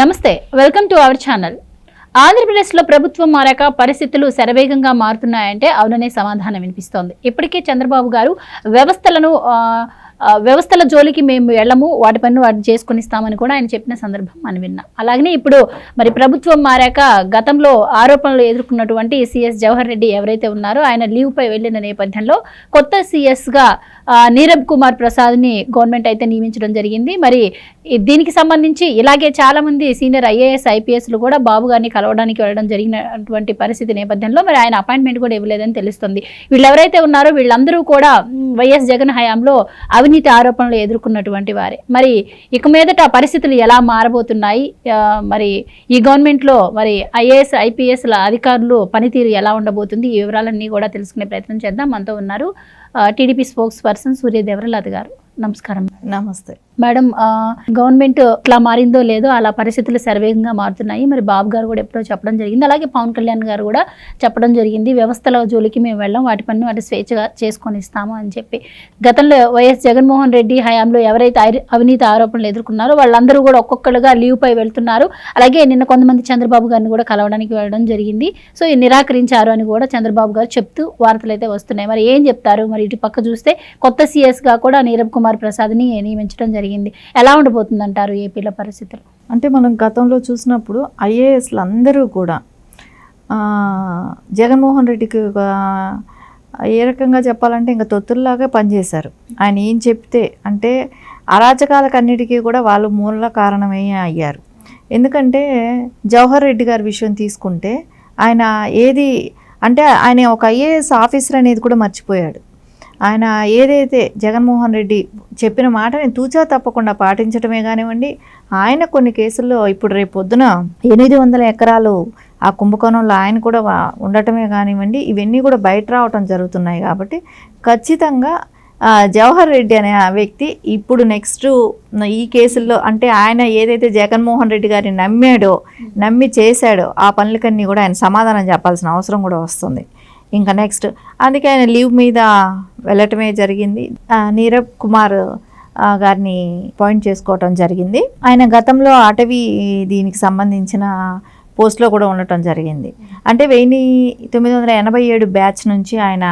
నమస్తే welcome to our channel. ఆంధ్రప్రదేశ్లో ప్రభుత్వం మారాక పరిస్థితులు శరవేగంగా మారుతున్నాయంటే అవుననే సమాధానం వినిపిస్తోంది. ఇప్పటికే చంద్రబాబు గారు వ్యవస్థలను వ్యవస్థల జోలికి మేము వెళ్ళము వాటి పన్ను వాటి చేసుకుని ఇస్తామని కూడా ఆయన చెప్పిన సందర్భం మనం విన్నాం. అలాగనే ఇప్పుడు మరి ప్రభుత్వం మారాక గతంలో ఆరోపణలు ఎదుర్కొన్నటువంటి సిఎస్ జవహర్ రెడ్డి ఎవరైతే ఉన్నారో ఆయన లీవ్ పై వెళ్ళిన నేపథ్యంలో కొత్త సిఎస్గా నీరబ్ కుమార్ ప్రసాద్ని గవర్నమెంట్ అయితే నియమించడం జరిగింది. మరి దీనికి సంబంధించి ఇలాగే చాలా మంది సీనియర్ ఐఏఎస్ ఐపీఎస్లు కూడా బాబు గారిని కలవడానికి వెళ్ళడం జరిగినటువంటి పరిస్థితి నేపథ్యంలో మరి ఆయన అపాయింట్మెంట్ కూడా ఇవ్వలేదని తెలుస్తుంది. వీళ్ళు ఎవరైతే ఉన్నారో వీళ్ళందరూ కూడా వైఎస్ జగన్ హయాంలో అవినీతి ఆరోపణలు ఎదుర్కొన్నటువంటి వారే. మరి ఇక మీదట పరిస్థితులు ఎలా మారబోతున్నాయి? మరి ఈ గవర్నమెంట్లో మరి ఐఏఎస్ ఐపీఎస్ల అధికారులు పనితీరు ఎలా ఉండబోతుంది? ఈ వివరాలన్నీ కూడా తెలుసుకునే ప్రయత్నం చేద్దాం. మనతో ఉన్నారు టీడీపీ స్పోక్స్ పర్సన్ సూర్య దేవరలాద్ గారు. నమస్కారం. నమస్తే. మేడం గవర్నమెంట్ ఇట్లా మారిందో లేదో అలా పరిస్థితులు సర్వేగంగా మారుతున్నాయి. మరి బాబు గారు కూడా ఎప్పుడో చెప్పడం జరిగింది. అలాగే పవన్ కళ్యాణ్ గారు కూడా చెప్పడం జరిగింది. వ్యవస్థల జోలికి మేము వెళ్ళాం. వాటి పని వాటి స్వేచ్ఛగా చేసుకొని ఇస్తాము అని చెప్పి. గతంలో వైఎస్ జగన్మోహన్ రెడ్డి హయాంలో ఎవరైతే అవినీతి ఆరోపణలు ఎదుర్కొన్నారో వాళ్ళందరూ కూడా ఒక్కొక్కరుగా లీవ్ పై వెళ్తున్నారు. అలాగే నిన్న కొంతమంది చంద్రబాబు గారిని కూడా కలవడానికి వెళ్ళడం జరిగింది. సో నిరాకరించారు అని కూడా చంద్రబాబు గారు చెప్తూ వార్తలు అయితే వస్తున్నాయి. మరి ఏం చెప్తారు? మరి ఇటు పక్క చూస్తే కొత్త సీఎస్గా కూడా నీరబ్ కుమార్ ప్రసాద్ని నియమించడం జరిగింది. ఎలా ఉండబోతుంది అంటారు ఏపీలో పరిస్థితులు? అంటే మనం గతంలో చూసినప్పుడు ఐఏఎస్లు అందరూ కూడా జగన్మోహన్ రెడ్డికి ఒక ఏ రకంగా చెప్పాలంటే ఇంకా తొత్తుల్లాగా పనిచేశారు. ఆయన ఏం చెప్తే అంటే అరాచకాలకన్నిటికీ కూడా వాళ్ళు మూల కారణమే అయ్యారు. ఎందుకంటే జవహర్ రెడ్డి గారి విషయం తీసుకుంటే ఆయన ఏది అంటే ఆయన ఒక ఐఏఎస్ ఆఫీసర్ అనేది కూడా మర్చిపోయాడు. ఆయన ఏదైతే జగన్మోహన్ రెడ్డి చెప్పిన మాటని తూచా తప్పకుండా పాటించడమే కానివ్వండి ఆయన కొన్ని కేసుల్లో ఇప్పుడు రేపు పొద్దున ఎనిమిది వందల ఎకరాలు ఆ కుంభకోణంలో ఆయన కూడా ఉండటమే కానివ్వండి ఇవన్నీ కూడా బయట రావటం జరుగుతున్నాయి కాబట్టి ఖచ్చితంగా జవహర్ రెడ్డి అనే ఆ వ్యక్తి ఇప్పుడు నెక్స్ట్ ఈ కేసుల్లో అంటే ఆయన ఏదైతే జగన్మోహన్ రెడ్డి గారిని నమ్మాడో నమ్మి చేశాడో ఆ పనులకన్నీ కూడా ఆయన సమాధానం చెప్పాల్సిన అవసరం కూడా వస్తుంది. ఇంకా నెక్స్ట్ అందుకే ఆయన లీవ్ మీద వెళ్ళటమే జరిగింది. నీరబ్ కుమార్ గారిని పాయింట్ చేసుకోవటం జరిగింది. ఆయన గతంలో అటవీ దీనికి సంబంధించిన పోస్ట్లో కూడా ఉండటం జరిగింది. అంటే వెయ్యి తొమ్మిది వందల ఎనభై ఏడు బ్యాచ్ నుంచి ఆయన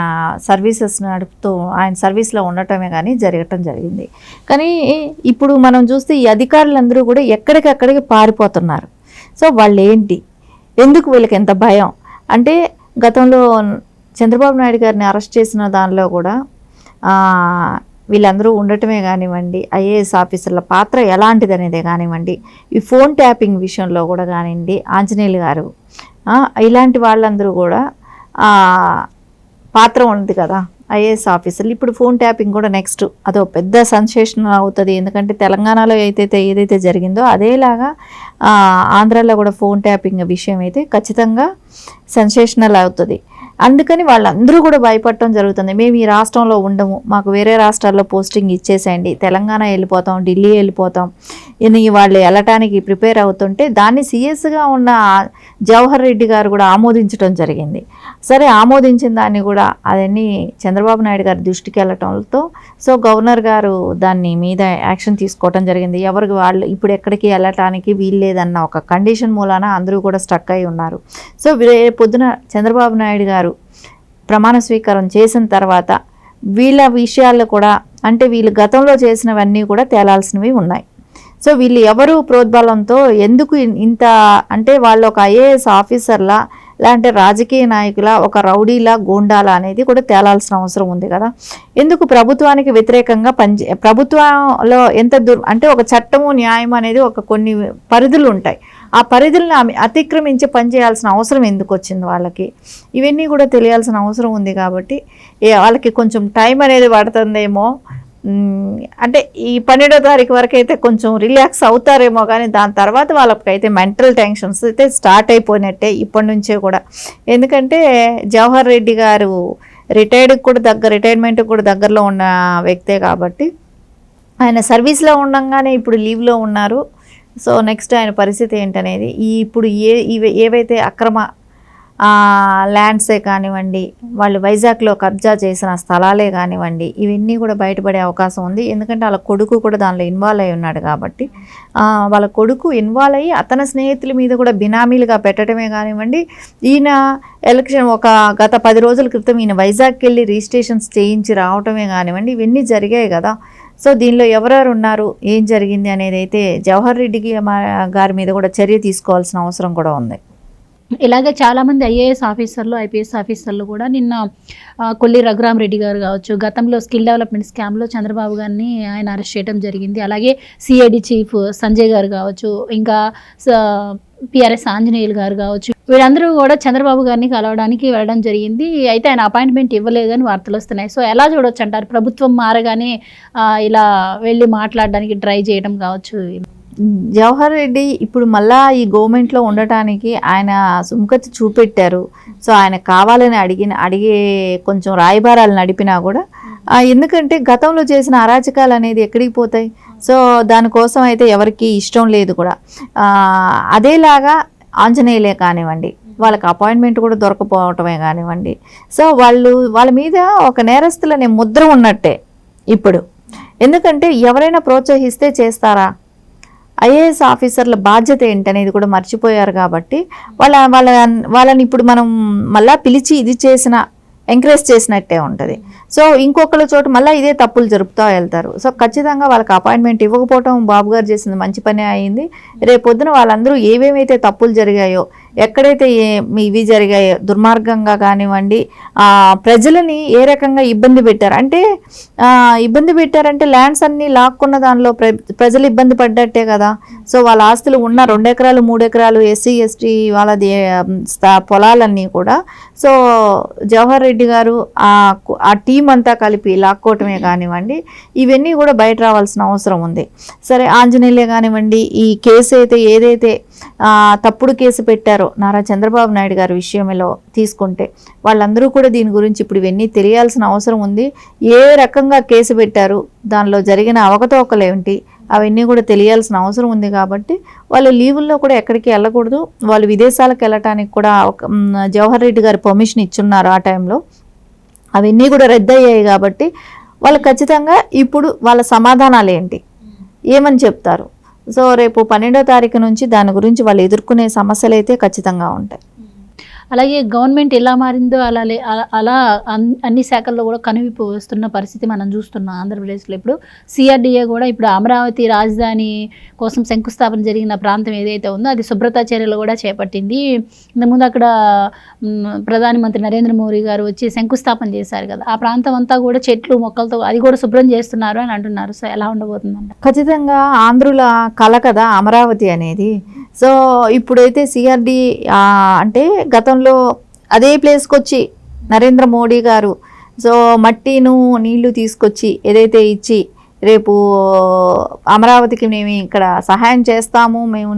సర్వీసెస్ నడుపుతూ ఆయన సర్వీస్లో ఉండటమే కానీ జరగటం జరిగింది. కానీ ఇప్పుడు మనం చూస్తే ఈ అధికారులందరూ కూడా ఎక్కడికక్కడికి పారిపోతున్నారు. సో వాళ్ళు ఏంటి ఎందుకు వీళ్ళకి ఎంత భయం? అంటే గతంలో చంద్రబాబు నాయుడు గారిని అరెస్ట్ చేసిన దానిలో కూడా వీళ్ళందరూ ఉండటమే కానివ్వండి ఐఏఎస్ ఆఫీసర్ల పాత్ర ఎలాంటిది అనేది కానివ్వండి ఈ ఫోన్ ట్యాపింగ్ విషయంలో కూడా కానివ్వండి ఆంజనేయులు గారు ఇలాంటి వాళ్ళందరూ కూడా పాత్ర ఉంది కదా. ఐఏఎస్ ఆఫీసర్లు. ఇప్పుడు ఫోన్ ట్యాపింగ్ కూడా నెక్స్ట్ అదో పెద్ద సెన్సేషన్ అవుతుంది. ఎందుకంటే తెలంగాణలో ఏదైతే ఏదైతే జరిగిందో అదేలాగా ఆంధ్రాలో కూడా ఫోన్ ట్యాపింగ్ విషయం అయితే ఖచ్చితంగా సెన్సేషనల్ అవుతుంది. అందుకని వాళ్ళందరూ కూడా భయపడటం జరుగుతుంది. మేము ఈ రాష్ట్రంలో ఉండము. మాకు వేరే రాష్ట్రాల్లో పోస్టింగ్ ఇచ్చేసేయండి. తెలంగాణ వెళ్ళిపోతాం ఢిల్లీ వెళ్ళిపోతాం. అని వాళ్ళు వెళ్ళటానికి ప్రిపేర్ అవుతుంటే దాన్ని సీఎస్గా ఉన్న జవహర్ రెడ్డి గారు కూడా ఆమోదించడం జరిగింది. సరే ఆమోదించిన దాన్ని కూడా అదన్నీ చంద్రబాబు నాయుడు గారి దృష్టికి వెళ్ళటంతో సో గవర్నర్ గారు దాన్ని మీద యాక్షన్ తీసుకోవటం జరిగింది. ఎవరికి వాళ్ళు ఇప్పుడు ఎక్కడికి వెళ్ళటానికి వీల్లేదన్న ఒక కండిషన్ మూలాన అందరూ కూడా స్ట్రక్ అయి ఉన్నారు. సో రేపు పొద్దున చంద్రబాబు నాయుడు గారు ప్రమాణ స్వీకారం చేసిన తర్వాత వీళ్ళ విషయాల్లో కూడా అంటే వీళ్ళు గతంలో చేసినవన్నీ కూడా తేలాల్సినవి ఉన్నాయి. సో వీళ్ళు ఎవరు ప్రోద్బలంతో ఎందుకు ఇంత అంటే వాళ్ళు ఒక ఐఏఎస్ ఆఫీసర్లా లేదంటే రాజకీయ నాయకుల ఒక రౌడీలా గూండాలా అనేది కూడా తేలాల్సిన అవసరం ఉంది కదా. ఎందుకు ప్రభుత్వానికి వ్యతిరేకంగా పనిచే ప్రభుత్వంలో ఎంత దుర్ అంటే ఒక చట్టము న్యాయం అనేది ఒక కొన్ని పరిధులు ఉంటాయి. ఆ పరిధులను ఆమె అతిక్రమించి పనిచేయాల్సిన అవసరం ఎందుకు వచ్చింది వాళ్ళకి? ఇవన్నీ కూడా తెలియాల్సిన అవసరం ఉంది కాబట్టి ఏ- వాళ్ళకి కొంచెం టైం అనేది పడుతుందేమో అంటే ఈ పన్నెండో తారీఖు వరకు అయితే కొంచెం రిలాక్స్ అవుతారేమో కానీ దాని తర్వాత వాళ్ళకైతే మెంటల్ టెన్షన్స్ అయితే స్టార్ట్ అయిపోయినట్టే ఇప్పటి నుంచే కూడా. ఎందుకంటే జవహర్ రెడ్డి గారు రిటైర్డ్కి కూడా దగ్గర రిటైర్మెంట్కి కూడా దగ్గరలో ఉన్న వ్యక్తే కాబట్టి ఆయన సర్వీస్లో ఉండగానే ఇప్పుడు లీవ్లో ఉన్నారు. సో నెక్స్ట్ ఆయన పరిస్థితి ఏంటనేది ఈ ఇప్పుడు ఏ ఇవి ఏవైతే అక్రమ ల్యాండ్సే కానివ్వండి వాళ్ళు వైజాగ్లో కబ్జా చేసిన స్థలాలే కానివ్వండి ఇవన్నీ కూడా బయటపడే అవకాశం ఉంది. ఎందుకంటే వాళ్ళ కొడుకు కూడా దానిలో ఇన్వాల్వ్ అయి ఉన్నాడు కాబట్టి వాళ్ళ కొడుకు ఇన్వాల్వ్ అయ్యి అతని స్నేహితుల మీద కూడా బినామీలుగా పెట్టడమే కానివ్వండి ఈయన ఎలక్షన్ ఒక గత పది రోజుల క్రితం ఈయన వైజాగ్కి వెళ్ళి రిజిస్ట్రేషన్స్ చేయించి రావటమే కానివ్వండి ఇవన్నీ జరిగాయి కదా. సో దీనిలో ఎవరెవరు ఉన్నారు? ఏం జరిగింది అనేది అయితే జవహర్ రెడ్డికి మా- గారి మీద కూడా చర్య తీసుకోవాల్సిన అవసరం కూడా ఉంది. ఇలాగే చాలా మంది ఐఏఎస్ ఆఫీసర్లు ఐపీఎస్ ఆఫీసర్లు కూడా నిన్న కొల్లి రఘురామ్ రెడ్డి గారు కావచ్చు గతంలో స్కిల్ డెవలప్మెంట్ స్కామ్లో చంద్రబాబు గారిని ఆయన అరెస్ట్ చేయడం జరిగింది. అలాగే సిఐడి చీఫ్ సంజయ్ గారు కావచ్చు ఇంకా పిఆర్ఎస్ ఆంజనేయులు గారు కావచ్చు వీరందరూ కూడా చంద్రబాబు గారిని కలవడానికి వెళ్ళడం జరిగింది. అయితే ఆయన అపాయింట్మెంట్ ఇవ్వలేదని వార్తలు వస్తున్నాయి. సో ఎలా చూడొచ్చు అంటారు? ప్రభుత్వం మారగానే ఇలా వెళ్ళి మాట్లాడడానికి ట్రై చేయడం కావచ్చు. జవహర్ రెడ్డి ఇప్పుడు మళ్ళా ఈ గవర్నమెంట్లో ఉండటానికి ఆయన సుముఖత చూపెట్టారు. సో ఆయన కావాలని అడిగిన అడిగే కొంచెం రాయబారాలు నడిపినా కూడా ఎందుకంటే గతంలో చేసిన అరాచకాలు అనేది ఎక్కడికి పోతాయి? సో దానికోసం అయితే ఎవరికి ఇష్టం లేదు కూడా. అదేలాగా ఆంజనేయులే కానివ్వండి వాళ్ళకి అపాయింట్మెంట్ కూడా దొరకపోవటమే కానివ్వండి. సో వాళ్ళు వాళ్ళ మీద ఒక నేరస్తులనే ముద్ర ఉన్నట్టే ఇప్పుడు. ఎందుకంటే ఎవరైనా ప్రోత్సహిస్తే చేస్తారా? ఐఏఎస్ ఆఫీసర్ల బాధ్యత ఏంటనేది కూడా మర్చిపోయారు కాబట్టి వాళ్ళ వాళ్ళ వాళ్ళని ఇప్పుడు మనం మళ్ళా పిలిచి ఇది చేసిన ఎంకరేజ్ చేసినట్టే ఉంటుంది. సో ఇంకొకళ్ళ చోట మళ్ళీ ఇదే తప్పులు జరుపుతూ వెళ్తారు. సో ఖచ్చితంగా వాళ్ళకి అపాయింట్మెంట్ ఇవ్వకపోవటం బాబు గారు చేసింది మంచి పని అయింది. రేపొద్దున వాళ్ళందరూ ఏవేమైతే తప్పులు జరిగాయో ఎక్కడైతే ఇవి జరిగాయో దుర్మార్గంగా కానివ్వండి ప్రజలని ఏ రకంగా ఇబ్బంది పెట్టారు? అంటే ఇబ్బంది పెట్టారంటే ల్యాండ్స్ అన్నీ లాక్కున్న దానిలో ప్ర ప్రజలు ఇబ్బంది పడ్డట్టే కదా. సో వాళ్ళ ఆస్తులు ఉన్న రెండు ఎకరాలు మూడు ఎకరాలు ఎస్సీ ఎస్టీ వాళ్ళది పొలాలన్నీ కూడా. సో జవహర్ రెడ్డి గారు ఆ టీం అంతా కలిపి లాక్కోవటమే కానివ్వండి ఇవన్నీ కూడా బయట రావాల్సిన అవసరం ఉంది. సరే ఆంజనేయులే కానివ్వండి ఈ కేసు అయితే ఏదైతే తప్పుడు కేసు పెట్టారో నారా చంద్రబాబు నాయుడు గారి విషయంలో తీసుకుంటే. వాళ్ళందరూ కూడా దీని గురించి ఇప్పుడు ఇవన్నీ తెలియాల్సిన అవసరం ఉంది. ఏ రకంగా కేసు పెట్టారు దానిలో జరిగిన అవకతవకలు ఏమిటి అవన్నీ కూడా తెలియాల్సిన అవసరం ఉంది కాబట్టి వాళ్ళు లీవుల్లో కూడా ఎక్కడికి వెళ్ళకూడదు. వాళ్ళు విదేశాలకు వెళ్ళటానికి కూడా జవహర్ రెడ్డి గారు పర్మిషన్ ఇచ్చున్నారు ఆ టైంలో. అవన్నీ కూడా రద్దయ్యాయి కాబట్టి వాళ్ళు ఖచ్చితంగా ఇప్పుడు వాళ్ళ సమాధానాలు ఏంటి? ఏమని చెప్తారు? సో రేపు పన్నెండో తారీఖు నుంచి దాని గురించి వాళ్ళు ఎదుర్కొనే సమస్యలు అయితే ఖచ్చితంగా ఉంటాయి. అలాగే గవర్నమెంట్ ఎలా మారిందో అలా లే- అలా- అలా అన్- అన్ని శాఖల్లో కూడా కనువిప్పు వస్తున్న పరిస్థితి మనం చూస్తున్నాం ఆంధ్రప్రదేశ్లో. ఇప్పుడు సిఆర్డిఏ కూడా ఇప్పుడు అమరావతి రాజధాని కోసం శంకుస్థాపన జరిగిన ప్రాంతం ఏదైతే ఉందో అది శుభ్రతా చర్యలు కూడా చేపట్టింది. ఇంతకుముందు అక్కడ ప్రధానమంత్రి నరేంద్ర మోడీ గారు వచ్చి శంకుస్థాపన చేశారు కదా. ఆ ప్రాంతం అంతా కూడా చెట్లు మొక్కలతో అది కూడా శుభ్రం చేస్తున్నారు అని అంటున్నారు. సో ఎలా ఉండబోతుందంట ఖచ్చితంగా ఆంధ్రుల కళ కదా అమరావతి అనేది. సో ఇప్పుడైతే సిఆర్డి అంటే గతంలో అదే ప్లేస్కి వచ్చి నరేంద్ర మోడీ గారు సో మట్టిను నీళ్ళు తీసుకొచ్చి ఏదైతే ఇచ్చి రేపు అమరావతికి మేము ఇక్కడ సహాయం చేస్తాము మేము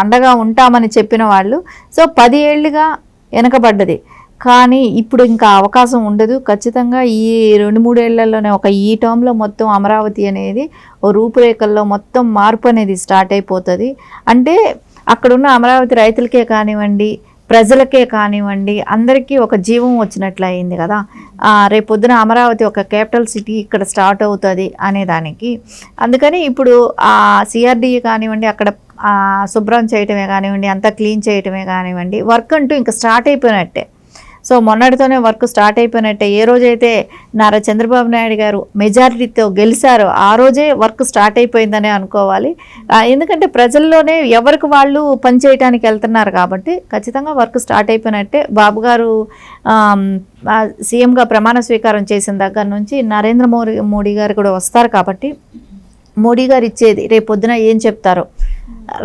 అండగా ఉంటామని చెప్పిన వాళ్ళు సో పది ఏళ్ళుగా వెనకబడ్డది. కానీ ఇప్పుడు ఇంకా అవకాశం ఉండదు. ఖచ్చితంగా ఈ రెండు మూడేళ్ళలోనే ఒక ఈ టర్మ్లో మొత్తం అమరావతి అనేది ఓ రూపురేఖల్లో మొత్తం మార్పు అనేది స్టార్ట్ అయిపోతుంది. అంటే అక్కడున్న అమరావతి రైతులకే కానివ్వండి ప్రజలకే కానివ్వండి అందరికీ ఒక జీవం వచ్చినట్లు అయింది కదా. రేపొద్దున అమరావతి ఒక క్యాపిటల్ సిటీ ఇక్కడ స్టార్ట్ అవుతుంది అనేదానికి అందుకని ఇప్పుడు ఆ సిఆర్డీఏ కానివ్వండి అక్కడ శుభ్రం చేయటమే కానివ్వండి అంతా క్లీన్ చేయటమే కానివ్వండి వర్క్ అంటూ ఇంకా స్టార్ట్ అయిపోయినట్టే. సో మొన్నటితోనే వర్క్ స్టార్ట్ అయిపోయినట్టే. ఏ రోజైతే నారా చంద్రబాబు నాయుడు గారు మెజారిటీతో గెలిచారో ఆ రోజే వర్క్ స్టార్ట్ అయిపోయిందనే అనుకోవాలి. ఎందుకంటే ప్రజల్లోనే ఎవరికి వాళ్ళు పనిచేయటానికి వెళ్తున్నారు కాబట్టి ఖచ్చితంగా వర్క్ స్టార్ట్ అయిపోయినట్టే. బాబు గారు సీఎంగా ప్రమాణ స్వీకారం చేసిన దగ్గర నుంచి నరేంద్ర మోడీ మోడీ గారు కూడా వస్తారు కాబట్టి మోడీ గారు ఇచ్చేది రేపు పొద్దున ఏం చెప్తారో.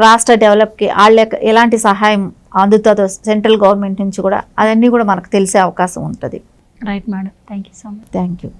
రాష్ట్ర డెవలప్కి వాళ్ళ ఎలాంటి సహాయం అందుతుందో సెంట్రల్ గవర్నమెంట్ నుంచి కూడా అవన్నీ కూడా మనకు తెలిసే అవకాశం ఉంటుంది. Right madam thank you so much thank you